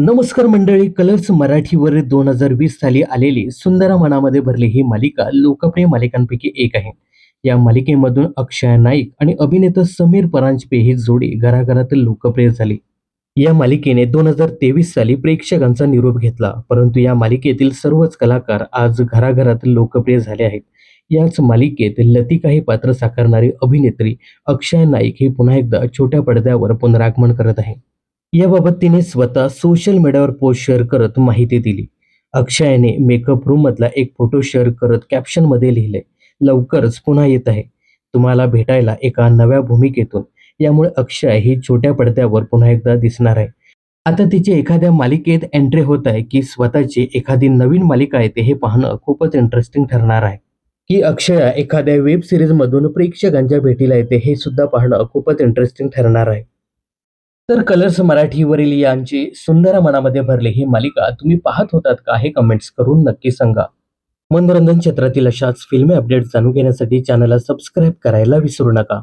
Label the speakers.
Speaker 1: नमस्कार मंडळी कलर्स मराठीवर दोन हजार वीस साली आलेली सुंदर मनामध्ये भरली ही मालिका लोकप्रिय मालिकांपैकी एक आहे. या मालिकेमधून अक्षय नाईक आणि अभिनेता समीर परांजपे ही जोडी घराघरात लोकप्रिय झाली. या मालिकेने दोन हजार तेवीस साली प्रेक्षकांचा निरोप घेतला परंतु या मालिकेतील सर्वच कलाकार आज घराघरात लोकप्रिय झाले आहेत. याच मालिकेत लतिका हे पात्र साकारणारी अभिनेत्री अक्षय नाईक ही पुन्हा एकदा छोट्या पडद्यावर पुनरागमन करत आहे. याबाबत तिने स्वतः सोशल मीडियावर पोस्ट शेअर करत माहिती दिली. अक्षयाने मेकअप रूम मधला एक फोटो शेअर करत कॅप्शनमध्ये लिहिले लवकरच पुन्हा येत आहे. तुम्हाला भेटायला एका नव्या भूमिकेतून. यामुळे अक्षय ही छोट्या पडद्यावर पुन्हा एकदा दिसणार आहे. आता तिची एखाद्या मालिकेत एंट्री होत आहे की स्वतःची एखादी नवीन मालिका येते हे पाहणं खूपच इंटरेस्टिंग ठरणार आहे. की अक्षया एखाद्या वेब सिरीजमधून प्रेक्षकांच्या भेटीला येते हे सुद्धा पाहणं खूपच इंटरेस्टिंग ठरणार आहे. तर कलर्स मराठीवरील यांची सुंदर मनामध्ये भरली ही मालिका तुम्ही पाहत होतात का हे कमेंट्स करून नक्की सांगा. मनोरंजन क्षेत्रातील अशाच फिल्मी अपडेट जाणून घेण्यासाठी चॅनलला सबस्क्राईब करायला विसरू नका.